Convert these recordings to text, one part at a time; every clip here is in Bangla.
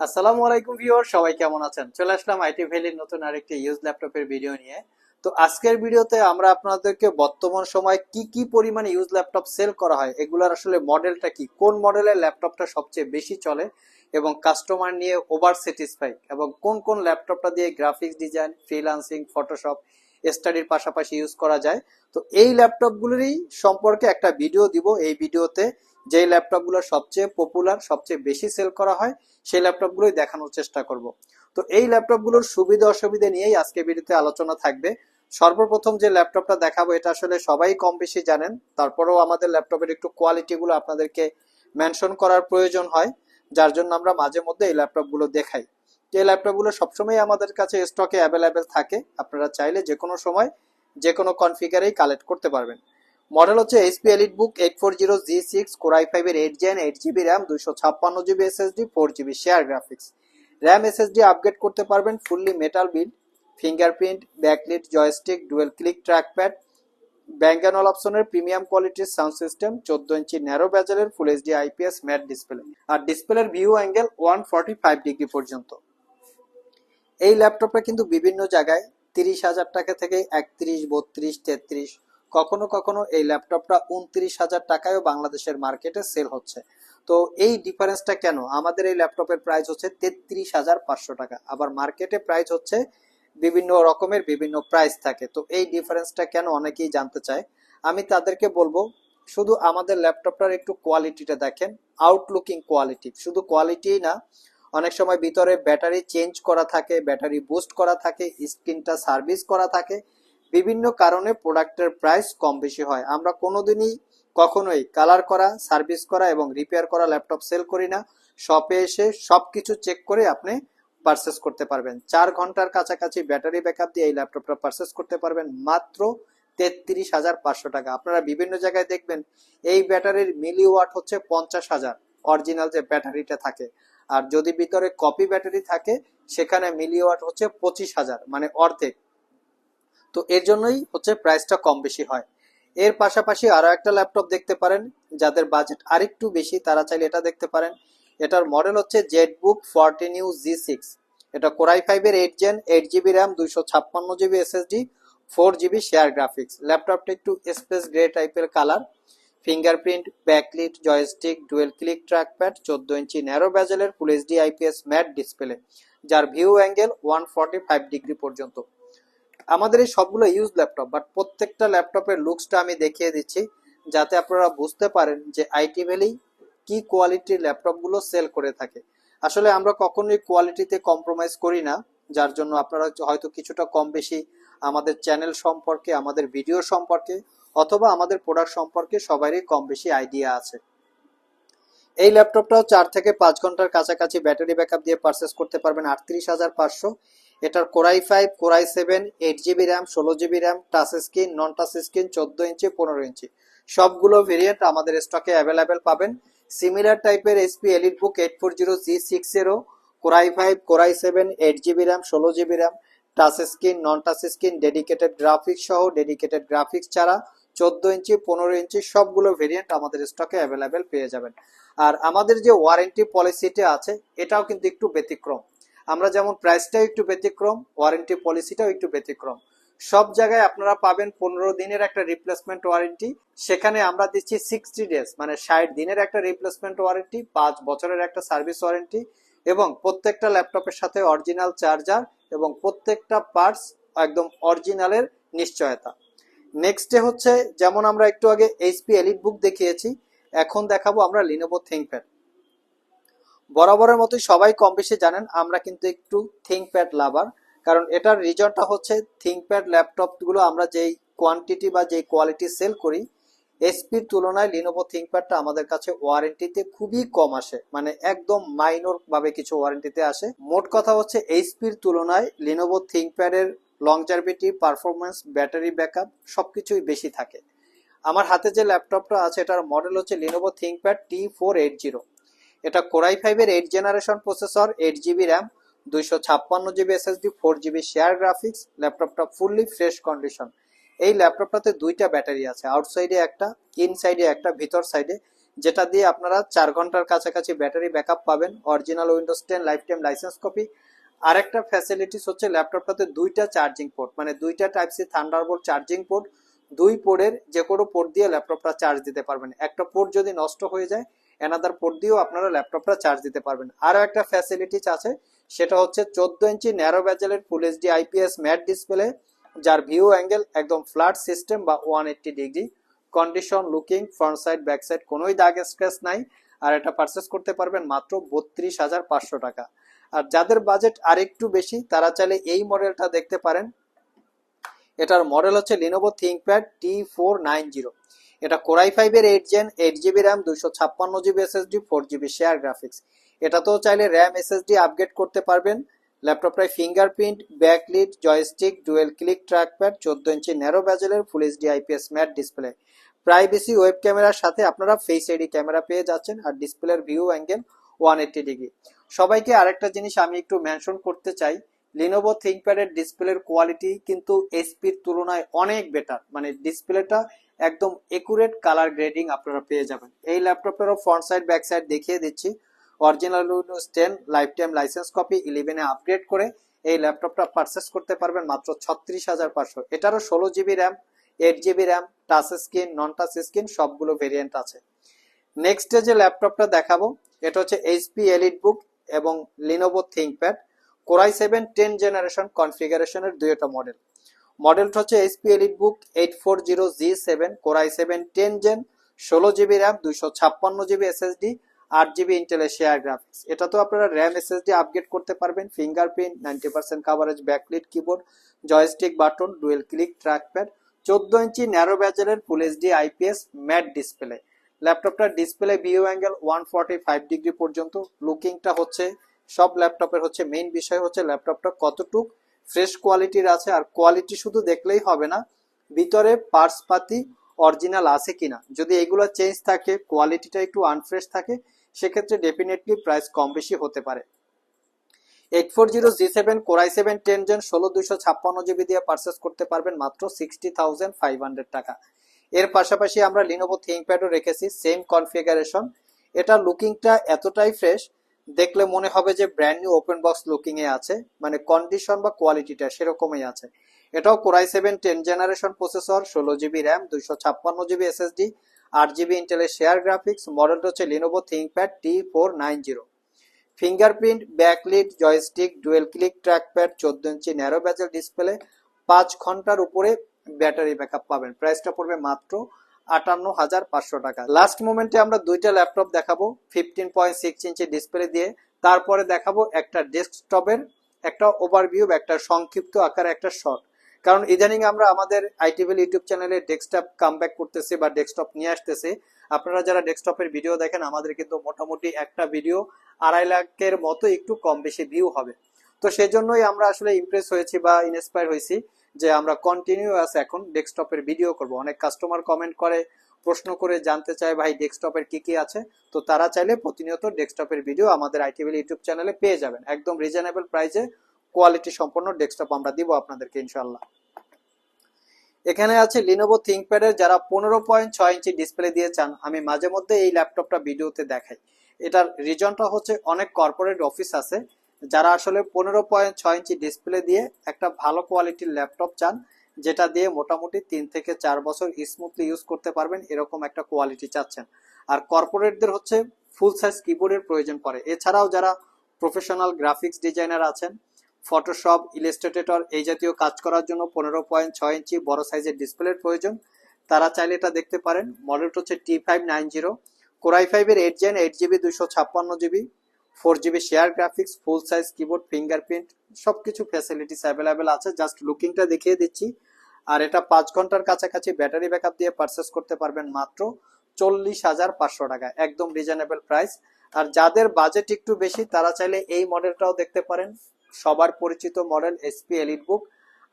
আসসালামু আলাইকুম ভিউয়ার, সবাই কেমন আছেন? চলে আসলাম আইটি ভ্যালির নতুন আরেকটি ইউজ ল্যাপটপের ভিডিও নিয়ে। তো আজকের ভিডিওতে আমরা আপনাদেরকে বর্তমান সময় কি কি পরিমাণে ইউজ ল্যাপটপ সেল করা হয়, এগুলার আসলে মডেলটা কি, কোন মডেলের ল্যাপটপটা সবচেয়ে বেশি চলে এবং কাস্টমার নিয়ে ওভার স্যাটিসফাই, এবং কোন কোন ল্যাপটপটা দিয়ে গ্রাফিক্স ডিজাইন, ফ্রিল্যান্সিং, ফটোশপ, স্টাডির পাশাপাশি ইউজ করা যায়। তো এই ল্যাপটপগুলোরই সম্পর্কে একটা ভিডিও দিব, এই ভিডিওতে যে ল্যাপটপগুলো সবচেয়ে পপুলার সবচেয়ে বেশি সেল করা হয়, সেই ল্যাপটপগুলোই দেখানোর চেষ্টা করব। তো এই ল্যাপটপগুলোর সুবিধা অসুবিধা নিয়েই আজকে ভিডিওতে আলোচনা থাকবে। সর্বপ্রথম যে ল্যাপটপটা দেখাবো, এটা আসলে সবাই কম বেশি জানেন। তারপরেও আমাদের ল্যাপটপের একটু কোয়ালিটিগুলো আপনাদেরকে মেনশন করার প্রয়োজন হয়, যার জন্য আমরা মাঝে মধ্যে এই ল্যাপটপগুলো দেখাই। এই ল্যাপটপগুলো সবসময় আমাদের কাছে স্টকে অ্যাভেলেবেল থাকে। আপনারা চাইলে যে কোনো সময় যে কোনো কনফিগারেই কালেক্ট করতে পারবেন। মডেল হচ্ছে HP elite book eight four zero G six core i ফাইভের eight gen eight GB RAM দুইশো ছাপ্পান্ন GB SSD four GB share graphics RAM SSD upgrade করতে পারবেন fully metal build fingerprint backlit joystick dual click trackpad bang and অপশনের প্রিমিয়াম কোয়ালিটির সাউন্ড সিস্টেম চোদ্দ inch narrow ব্যাজেলের full HD IPS matte display আর ডিসপ্লের view angle one forty five degree পর্যন্ত। এই ল্যাপটপটা কিন্তু বিভিন্ন জায়গায় তিরিশ হাজার টাকা থেকে একত্রিশ, বত্রিশ, তেত্রিশ কখনো কখনো এই ল্যাপটপটা উনত্রিশ হাজার টাকায়ও বাংলাদেশের মার্কেটে সেল হচ্ছে। তো এই ডিফারেন্সটা কেন? আমাদের এই ল্যাপটপের প্রাইস হচ্ছে তেত্রিশ হাজার পাঁচশো টাকা। আবার মার্কেটে প্রাইস হচ্ছে বিভিন্ন রকমের, বিভিন্ন প্রাইস থাকে। তো এই ডিফারেন্সটা কেন অনেকেই জানতে চায়? আমি তাদেরকে বলব, শুধু আমাদের ল্যাপটপটার একটু কোয়ালিটিটা দেখেন। আউটলুকিং কোয়ালিটি শুধু কোয়ালিটিই না, অনেক সময় ভিতরে ব্যাটারি চেঞ্জ করা থাকে, ব্যাটারি বুস্ট করা থাকে স্ক্রিনটা সার্ভিস করা থাকে। বিভিন্ন কারণে প্রোডাক্টের প্রাইস কম বেশি হয়। আমরা কোনোদিনই কখনোই কালার করা, সার্ভিস করা এবং রিপেয়ার করা ল্যাপটপ সেল করি না। শপে এসে সব কিছু চেক করে আপনি পারচেস করতে পারবেন। চার ঘণ্টার কাছাকাছি ব্যাটারি ব্যাকআপ দিয়ে এই ল্যাপটপটা পারচেস করতে পারবেন মাত্র তেত্রিশ হাজার পাঁচশো টাকা। আপনারা বিভিন্ন জায়গায় দেখবেন এই ব্যাটারির মিলি ওয়াট হচ্ছে পঞ্চাশ হাজার। অরিজিনাল যে ব্যাটারিটা থাকে। আর যদি ভিতরে কপি ব্যাটারি থাকে, সেখানে মিলি ওয়াট হচ্ছে পঁচিশ হাজার। মানে অর্ধেক। তো এর জন্যই হচ্ছে প্রাইসটা কম বেশি হয়। এর পাশাপাশি আরও একটা ল্যাপটপ দেখতে পারেন, যাদের বাজেট আরেকটু বেশি, তারা চাইলে এটা দেখতে পারেন। এটার মডেল হচ্ছে Z book fourteen U G six এটা কোরাই ফাইভের eight gen eight GB RAM দুইশো ছাপ্পান্ন GB SSD four GB share graphics ল্যাপটপটা একটু স্পেস গ্রে টাইপের colour fingerprint backlit joystick dual click trackpad চোদ্দ inch narrow ব্যাজেলের full HD IPS matte display যার view angle one forty five degree পর্যন্ত। আমাদের এই সবগুলো ইউজ ল্যাপটপ বাট প্রত্যেকটা ল্যাপটপের লুকসটা আমি দেখিয়ে দিচ্ছি, যাতে আপনারা বুঝতে পারেন যে আইটি ভ্যালি কি কোয়ালিটির ল্যাপটপগুলো সেল করে থাকে। আসলে আমরা কখনোই কোয়ালিটিতে কম্প্রোমাইজ করি না, যার জন্য আপনারা হয়তো কিছুটা কম বেশি আমাদের চ্যানেল সম্পর্কে, আমাদের ভিডিও সম্পর্কে, অথবা আমাদের প্রোডাক্ট সম্পর্কে সবারই কম বেশি আইডিয়া আছে। এই ল্যাপটপটাও চার থেকে পাঁচ ঘণ্টার কাছাকাছি ব্যাটারি ব্যাকআপ দিয়ে পারচেস করতে পারবেন আটত্রিশ হাজার পাঁচশো। এটার core i five, core i seven, eight GB RAM, ষোলো GB RAM, touch screen, non touch screen, চোদ্দ ইঞ্চি, পনেরো ইঞ্চি। সবগুলো ভেরিয়েন্ট আমাদের স্টকে অ্যাভেলেবেল পাবেন। সিমিলার টাইপের SP elite book eight four zero G six zero core i five, core i seven, eight GB RAM, ষোলো GB RAM, touch screen, non touch screen dedicated graphics সহ ডেডিকেটেড গ্রাফিক্স ছাড়া চোদ্দ ইঞ্চি, পনেরো ইঞ্চি সবগুলো ভেরিয়েন্ট আমাদের স্টকে অ্যাভেলেবেল পেয়ে যাবেন। আর আমাদের যে ওয়ারেন্টি পলিসিটা আছে, এটাও কিন্তু একটু ব্যতিক্রম। আমরা যেমন প্রাইসটাও একটু ব্যতিক্রম ওয়ারেন্টি পলিসিটাও একটু ব্যতিক্রম। সব জায়গায় আপনারা পাবেন পনেরো দিনের একটা রিপ্লেসমেন্ট ওয়ারেন্টি সেখানে আমরা দিচ্ছি সিক্সটি ডেজ মানে ষাট দিনের একটা রিপ্লেসমেন্ট ওয়ারেন্টি পাঁচ বছরের একটা সার্ভিস ওয়ারেন্টি এবং প্রত্যেকটা ল্যাপটপের সাথে অরিজিনাল চার্জার এবং প্রত্যেকটা পার্টস একদম অরিজিনালের নিশ্চয়তা। নেক্সটে হচ্ছে, যেমন আমরা একটু আগে এইচপি এলিট বুক দেখিয়েছি, এখন দেখাবো আমরা লিনোভো থিঙ্কপ্যাড বরাবরের মতোই সবাই কম বেশি জানেন, আমরা কিন্তু একটু থিঙ্কপ্যাড লাভার কারণ এটার রিজনটা হচ্ছে থিঙ্কপ্যাড ল্যাপটপগুলো আমরা যেই কোয়ান্টিটি বা যেই কোয়ালিটি সেল করি এসপির তুলনায় লিনোভো থিঙ্কপ্যাডটা আমাদের কাছে ওয়ারেন্টিতে খুবই কম আসে মানে একদম মাইনর ভাবে কিছু ওয়ারেন্টিতে আসে। মোট কথা হচ্ছে এইচপির তুলনায় লিনোভো থিঙ্কপ্যাডের লংজারভিটি পারফরমেন্স ব্যাটারি ব্যাকআপ সবকিছুই বেশি থাকে। আমার হাতে যে ল্যাপটপটা আছে, এটার মডেল হচ্ছে Lenovo ThinkPad T four eight zero এটা কোরাই ফাইভের eight generation processor eight GB RAM দুইশো ছাপ্পান্ন GB SSD four GB share graphics ল্যাপটপটা ফুললি ফ্রেশ কন্ডিশন এই ল্যাপটপটাতে দুইটা ব্যাটারি আছে আউটসাইডে একটা ইনসাইডে একটা, ভিতর সাইডে যেটা দিয়ে আপনারা চার ঘণ্টার কাছাকাছি ব্যাটারি ব্যাকআপ পাবেন original Windows ten lifetime licence copy আরেকটা ফ্যাসিলিটিস হচ্ছে ল্যাপটপটাতে দুইটা চার্জিং পোর্ট মানে দুইটা type C Thunderbolt charging port দুই পোর্টের যে কোনো পোর্ট দিয়ে ল্যাপটপটা চার্জ দিতে পারবেন। একটা পোর্ট যদি নষ্ট হয়ে যায় এনাদার পোর্ট দিয়েও আপনারা ল্যাপটপটা চার্জ দিতে পারবেন। আরও একটা ফ্যাসিলিটিস আছে, সেটা হচ্ছে চোদ্দ inch narrow ব্যাজেলের full HD IPS matte display যার ভিউ অ্যাঙ্গেল একদম ফ্ল্যাট সিস্টেম বা one eighty degree condition looking front side back side কোনোই দাগ স্ক্র্যাচ নাই, আর এটা পারচেস করতে পারবেন মাত্র বত্রিশ হাজার পাঁচশো টাকা। আর যাদের বাজেট আরেকটু বেশি, তারা চাইলে এই মডেলটা দেখতে পারেন। এটার মডেল হচ্ছে Lenovo ThinkPad T four nine zero এটা কোরাই ফাইভের eight gen eight GB RAM দুইশো ছাপ্পান্ন GB SSD four GB share graphics এটাতেও চাইলে র্যাম এসএসডি আপগ্রেড করতে পারবেন। ল্যাপটপটায় fingerprint backlit joystick dual click trackpad চোদ্দ inch narrow ব্যাজেলের full HD IPS matte display privacy web ক্যামেরার সাথে আপনারা ফেস আইডি ক্যামেরা পেয়ে যাচ্ছেন আর ডিসপ্লের view angle one eighty degree সবাইকে আরেকটা জিনিস আমি একটু মেনশন করতে চাই। লিনোভো থিঙ্কপ্যাডের ডিসপ্লের কোয়ালিটি কিন্তু এসপির তুলনায় অনেক বেটার মানে ডিসপ্লেটা একদম একুরেট কালার গ্রেডিং আপনারা পেয়ে যাবেন। এই ল্যাপটপেরও ফ্রন্ট সাইড ব্যাক সাইড দেখিয়ে দিচ্ছি। Original Windows ten lifetime licence copy ইলেভেনে আপগ্রেড করে এই ল্যাপটপটা পারচেস করতে পারবেন মাত্র ছত্রিশ হাজার পাঁচশো। এটারও ষোলো GB RAM eight GB RAM touch screen non touch screen সবগুলো ভেরিয়েন্ট আছে। নেক্সট যে ল্যাপটপটা দেখাবো, এটা হচ্ছে এইচপি এলিট বুক এবং Lenovo ThinkPad core i seven ten generation কনফিগারেশনের দুইটা মডেল। মডেলটা হচ্ছে HP elite book eight four zero G seven core i seven ten gen ষোলো জিবি র্যাম দুইশো ছাপ্পান্ন জিবি এসএসডি আট জিবি ইন্টেলের শেয়ার গ্রাফিক্স এটা তো আপনারা র্যাম এসএসডি আপগ্রেড করতে পারবেন fingerprint ninety percent coverage backlit keyboard joystick button dual click trackpad চোদ্দ inch narrow ব্যাজেলের full HD IPS matte display ল্যাপটপটার display view angle one forty five degree পর্যন্ত। লুকিংটা হচ্ছে সব ল্যাপটপের হচ্ছে মেইন বিষয় হচ্ছে ল্যাপটপটা কতটুক ফ্রেশ কোয়ালিটির আছে আর কোয়ালিটি শুধু দেখলেই হবে না, ভিতরে পার্টস পাতি অরিজিনাল আছে কিনা। যদি এগুলো চেঞ্জ থাকে কোয়ালিটিটা একটু আনফ্রেশ থাকে, সেক্ষেত্রে ডেফিনেটলি প্রাইস কম বেশি হতে পারে। Eight four zero G seven Core i seven ten gen ষোলো দুইশো ছাপ্পান্ন জিবি দিয়ে পারচেস করতে পারবেন মাত্র সিক্সটি থাউজেন্ড ফাইভ হান্ড্রেড টাকা। এর পাশাপাশি আমরা লিনোভো থিঙ্কপ্যাডও রেখেছি সেম কনফিগারেশন এটা লুকিংটা এতটাই ফ্রেশ দেখলে মনে হবে যে brand new open box looking এ আছে মানে কন্ডিশন বা কোয়ালিটিটা সেরকমই আছে। এটাও Core i seven ten generation processor ষোলো জিবি র্যাম দুইশো ছাপ্পান্ন জিবি এসএসডি আট জিবি ইন্টেলের শেয়ার গ্রাফিক্স মডেলটা হচ্ছে Lenovo ThinkPad T four nine zero fingerprint backlit joystick dual click trackpad চোদ্দ ইঞ্চি ন্যারো ব্যাজেল ডিসপ্লে পাঁচ ঘণ্টার উপরে ব্যাটারি ব্যাকআপ পাবেন। প্রাইসটা পড়বে মাত্র আটান্ন হাজার পাঁচশো টাকা। লাস্ট মোমেন্টে আমরা দুইটা ল্যাপটপ দেখাবো fifteen point six inch display দিয়ে। তারপরে দেখাবো একটা ডেস্কটপের একটা ওভারভিউ একটা সংক্ষিপ্ত আকার একটা শর্ট কারণ ইদানিং আমরা আমাদের আইটিভিল ইউটিউব চ্যানেলে ডেস্কটপ কামব্যাক করতেছি বা ডেস্কটপ নিয়ে আসতেছি। আপনারা যারা ডেস্কটপের ভিডিও দেখেন, আমাদের কিন্তু মোটামুটি একটা ভিডিও আড়াই লাখের মতো একটু কম বেশি ভিউ হবে। তো সেজন্যই আমরা আসলে ইমপ্রেস হয়েছি বা ইন্সপায়ার হয়েছি। যে আমরা কন্টিনিউয়াস এখন ডেস্কটপের ভিডিও করব। অনেক কাস্টমার কমেন্ট করে, প্রশ্ন করে জানতে চায়, ভাই ডেস্কটপের কি কি আছে? তো তারা চাইলে প্রতিনিয়ত ডেস্কটপের ভিডিও আমাদের আইটিভিল ইউটিউব চ্যানেলে পেয়ে যাবেন। একদম রিজনেবল প্রাইসে কোয়ালিটি সম্পন্ন ডেস্কটপ আমরা দিব আপনাদেরকে ইনশাল্লাহ এখানে আছে লিনোভো থিঙ্কপ্যাডের যারা পনেরো পয়েন্ট ছয় ইঞ্চি ডিসপ্লে দিয়ে চান, আমি মাঝে মধ্যে এই ল্যাপটপটা ভিডিওতে দেখাই। এটার রিজনটা হচ্ছে অনেক কর্পোরেট অফিস আছে। যারা আসলে পনেরো পয়েন্ট ছয় ইঞ্চি ডিসপ্লে দিয়ে একটা ভালো কোয়ালিটির ল্যাপটপ চান, যেটা দিয়ে মোটামুটি তিন থেকে চার বছর স্মুথলি ইউজ করতে পারবেন, এরকম একটা কোয়ালিটি চাচ্ছেন। আর কর্পোরেটদের হচ্ছে ফুল সাইজ কিবোর্ডের প্রয়োজন পড়ে। এছাড়াও যারা প্রফেশনাল গ্রাফিক্স ডিজাইনার আছেন ফটোশপ ইলাস্ট্রেটর এই জাতীয় কাজ করার জন্য পনেরো পয়েন্ট ছয় ইঞ্চি বড় সাইজের ডিসপ্লের প্রয়োজন। তারা চাইলে এটা দেখতে পারেন মডেলটা হচ্ছে T five nine zero core i ফাইভের এইট জেন এইট জিবি দুশো ছাপ্পান্ন GB four GB share graphics full size keyboard fingerprint সব কিছু ফ্যাসিলিটিস অ্যাভেলেবেল আছে। জাস্ট লুকিংটা দেখিয়ে দিচ্ছি। আর এটা পাঁচ ঘণ্টার কাছাকাছি ব্যাটারি ব্যাকআপ দিয়ে পারচেস করতে পারবেন মাত্র চল্লিশ হাজার পাঁচশো টাকা। একদম রিজনেবল প্রাইস আর যাদের বাজেট একটু বেশি, তারা চাইলে এই মডেলটাও দেখতে পারেন। সবার পরিচিত মডেল এসপি এলিট বুক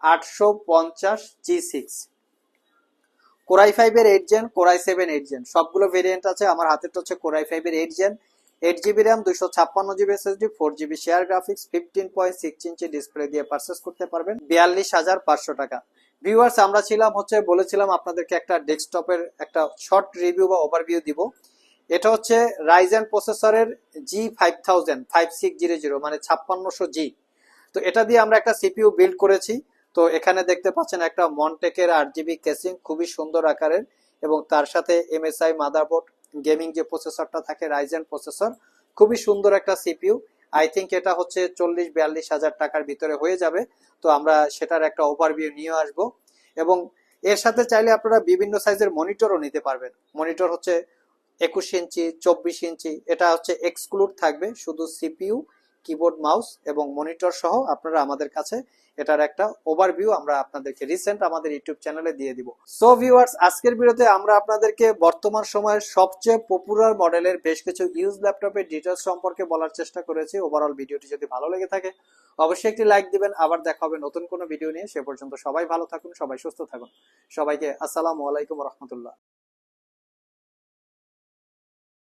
আটশো পঞ্চাশ জি সিক্স কোরাই ফাইভের eight gen Core i seven eight gen সবগুলো ভেরিয়েন্ট আছে। আমার হাতেরটা হচ্ছে কোরাই ফাইভের eight gen eight GB RAM দুশো ছাপ্পান্ন GB SSD four GB share graphics fifteen point six inch display দিয়ে পারচেস করতে পারবেন। বিয়াল্লিশ হাজার পাঁচশো টাকা। ভিউয়ার্স আমরা ছিলাম হচ্ছে, বলেছিলাম আপনাদেরকে একটা ডেস্কটপের একটা শর্ট রিভিউ বা ওভারভিউ দিব। এটা হচ্ছে রাইজেন প্রসেসরের G five thousand five six zero zero মানে ছাপ্পান্নশো জি তো এটা দিয়ে আমরা একটা সিপিইউ বিল্ড করেছি। তো এখানে দেখতে পাচ্ছেন একটা মনটেকের আট জিবি কেসিং খুবই সুন্দর আকারের, এবং তার সাথে এমএসআই মাদারবোর্ড গেমিং যে প্রসেসরটা থাকে রাইজেন প্রসেসর, খুবই সুন্দর একটা সিপিইউ। আই থিঙ্ক এটা হচ্ছে চল্লিশ, বিয়াল্লিশ হাজার টাকার ভিতরে হয়ে যাবে। তো আমরা সেটার একটা ওভারভিউ নিয়ে আসব। এবং এর সাথে চাইলে আপনারা বিভিন্ন সাইজের মনিটরও নিতে পারবেন। মনিটর হচ্ছে একুশ ইঞ্চি, চব্বিশ ইঞ্চি, এটা হচ্ছে এক্সক্লুড থাকবে, শুধু সিপিইউ। কিবোর্ড মাউস এবং মনিটর সহ আপনারা আমাদের কাছে এটার একটা ওভারভিউ আমরা আপনাদেরকে রিসেন্ট আমাদের ইউটিউব চ্যানেলে দিয়ে দিব। সো ভিউয়ার্স আজকের ভিডিওতে আমরা আপনাদেরকে বর্তমান সময়ের সবচেয়ে পপুলার মডেলের বেশ কিছু ইউজ ল্যাপটপের ডিটেলস সম্পর্কে বলার চেষ্টা করেছি। ওভারঅল ভিডিওটি যদি ভালো লেগে থাকে, অবশ্যই একটি লাইক দিবেন। আবার দেখা হবে নতুন কোনো ভিডিও নিয়ে। সে পর্যন্ত সবাই ভালো থাকুন, সবাই সুস্থ থাকুন। সবাইকে আসসালামু আলাইকুম রহমতুল্লাহ।